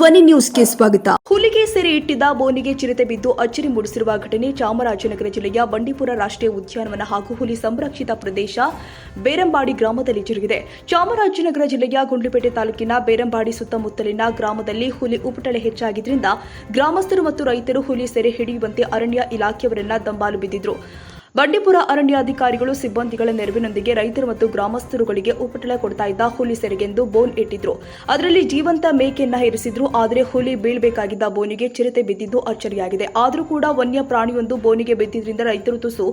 ಧ್ವನಿ ನ್ಯೂಸ್ಗೆ ಸ್ವಾಗತ. ಹುಲಿಗೆ ಸೆರೆ ಇಟ್ಟಿದ್ದ ಬೋನಿಗೆ ಚಿರತೆ ಬಿದ್ದು ಅಚ್ಚರಿ ಮೂಡಿಸಿರುವ ಘಟನೆ ಚಾಮರಾಜನಗರ ಜಿಲ್ಲೆಯ ಬಂಡೀಪುರ ರಾಷ್ಟ್ರೀಯ ಉದ್ಯಾನವನ ಹಾಗೂ ಹುಲಿ ಸಂರಕ್ಷಿತ ಪ್ರದೇಶ ಬೇರಂಬಾಡಿ ಗ್ರಾಮದಲ್ಲಿ ಜರುಗಿದೆ. ಚಾಮರಾಜನಗರ ಜಿಲ್ಲೆಯ ಗುಂಡ್ಲುಪೇಟೆ ತಾಲೂಕಿನ ಬೇರಂಬಾಡಿ ಸುತ್ತಮುತ್ತಲಿನ ಗ್ರಾಮದಲ್ಲಿ ಹುಲಿ ಉಪಟಳೆ ಹೆಚ್ಚಾಗಿದ್ದರಿಂದ ಗ್ರಾಮಸ್ಥರು ಮತ್ತು ರೈತರು ಹುಲಿ ಸೆರೆ ಹಿಡಿಯುವಂತೆ ಅರಣ್ಯ ಇಲಾಖೆಯವರನ್ನ ದಂಬಾಲು ಬಿದ್ದಿದ್ರು. ಬಂಡೀಪುರ ಅರಣ್ಯಾಧಿಕಾರಿಗಳು ಸಿಬ್ಬಂದಿಗಳ ನೆರವಿನೊಂದಿಗೆ ರೈತರು ಮತ್ತು ಗ್ರಾಮಸ್ಥರುಗಳಿಗೆ ಉಪಟಳ ಕೊಡ್ತಾ ಇದ್ದ ಹುಲಿ ಸೆರೆಗೆಂದು ಬೋನ್ ಇಟ್ಟಿದ್ರು. ಅದರಲ್ಲಿ ಜೀವಂತ ಮೇಕೆಯನ್ನ ಇರಿಸಿದ್ರು, ಆದರೆ ಹುಲಿ ಬೀಳ್ಬೇಕಾಗಿದ್ದ ಬೋನಿಗೆ ಚಿರತೆ ಬಿದ್ದಿದ್ದು ಅಚ್ಚರಿಯಾಗಿದೆ. ಆದರೂ ಕೂಡ ವನ್ಯ ಪ್ರಾಣಿಯೊಂದು ಬೋನಿಗೆ ಬಿದ್ದಿದ್ರಿಂದ ರೈತರು ತುಸು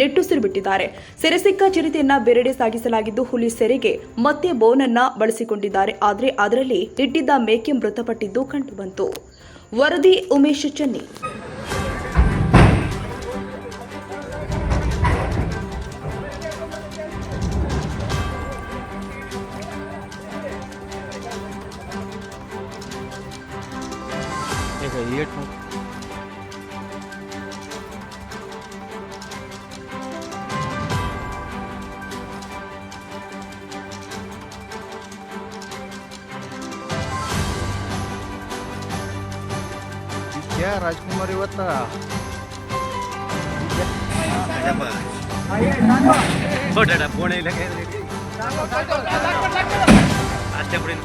ನೆಟ್ಟುಸಿರು ಬಿಟ್ಟಿದ್ದಾರೆ ಸೆರೆ ಸಿಕ್ಕ ಚಿರತೆಯನ್ನ ಬೇರೆಡೆ ಸಾಗಿಸಲಾಗಿದ್ದು ಹುಲಿ ಸೆರೆಗೆ ಮತ್ತೆ ಬೋನನ್ನ ಬಳಸಿಕೊಂಡಿದ್ದಾರೆ. ಆದರೆ ಅದರಲ್ಲಿ ಇಟ್ಟಿದ್ದ ಮೇಕೆ ಮೃತಪಟ್ಟಿದ್ದು ಕಂಡುಬಂತು ವರದಿ ಉಮೇಶ್ ಚೆನ್ನಿ. ಈಗ ಏಟ್ ವಿದ್ಯಾ ರಾಜ್ಕುಮಾರ್ ಇವತ್ತ ಕೊಡಡ ಫೋನ್ ಇಲ್ಲ ಅಷ್ಟೇ ಬಿಡಿ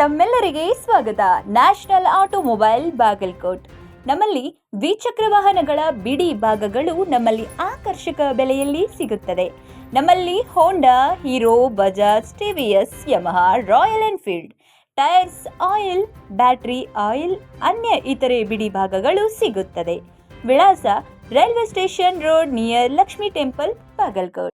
ತಮ್ಮೆಲ್ಲರಿಗೆ ಸ್ವಾಗತ. National automobile Bagalkot. ನಮ್ಮಲ್ಲಿ ದ್ವಿಚಕ್ರ ವಾಹನಗಳ ಬಿಡಿ ಭಾಗಗಳು ನಮ್ಮಲ್ಲಿ ಆಕರ್ಷಕ ಬೆಲೆಯಲ್ಲಿ ಸಿಗುತ್ತದೆ. ನಮ್ಮಲ್ಲಿ Honda Hero Bajaj TVS Yamaha Royal Enfield tyres oil battery oil ಅನ್ಯ ಇತರೆ ಬಿಡಿ ಭಾಗಗಳು ಸಿಗುತ್ತದೆ. ವಿಳಾಸ railway station road near Lakshmi temple Bagalkot.